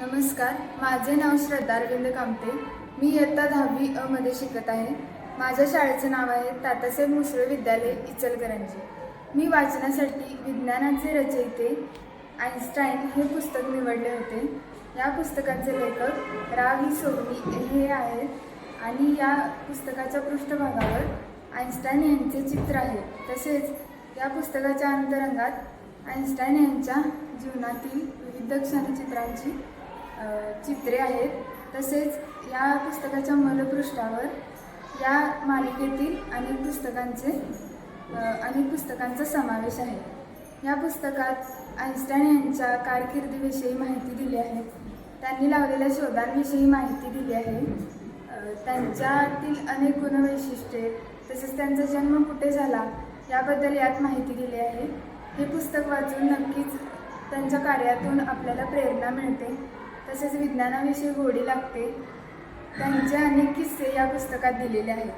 नमस्कार माझे नाव श्रद्धा अरविंद कामते. मी इयत्ता दहावी अ मध्ये शिकत आहे. माझ्या शाळेचं नाव आहे तातासाहेब मुसळे विद्यालय इचलकरंजी. मी वाचनासाठी विज्ञानाचे रचयिते आईन्स्टाईन हे पुस्तक निवडले होते. या पुस्तकाचे लेखक रावी सोनी हे आहेत आणि या पुस्तकाच्या पृष्ठभागावर आईन्स्टाईन यांचे चित्र आहे. तसेच या पुस्तकाच्या अंतरंगात आईन्स्टाईन यांच्या जीवनातील विविध क्षणचित्रांची चित्रे आहेत. तसेच या पुस्तकाच्या मूलपृष्ठावर या मालिकेतील अनेक पुस्तकांचे अनेक पुस्तकांचा समावेश आहे. या पुस्तकात आईन्स्टाईन यांच्या कारकिर्दीविषयी माहिती दिली आहे. त्यांनी लावलेल्या शोधांविषयी माहिती दिली आहे. त्यांच्यातील अनेक गुणवैशिष्ट्ये तसेच त्यांचा जन्म कुठे झाला याबद्दल यात माहिती दिली आहे. हे पुस्तक वाचून नक्कीच त्यांच्या कार्यातून आपल्याला प्रेरणा मिळते. तसेच विज्ञानाविषयी गोडी लागते. त्यांचे अनेक किस्से या पुस्तकात दिलेले आहेत.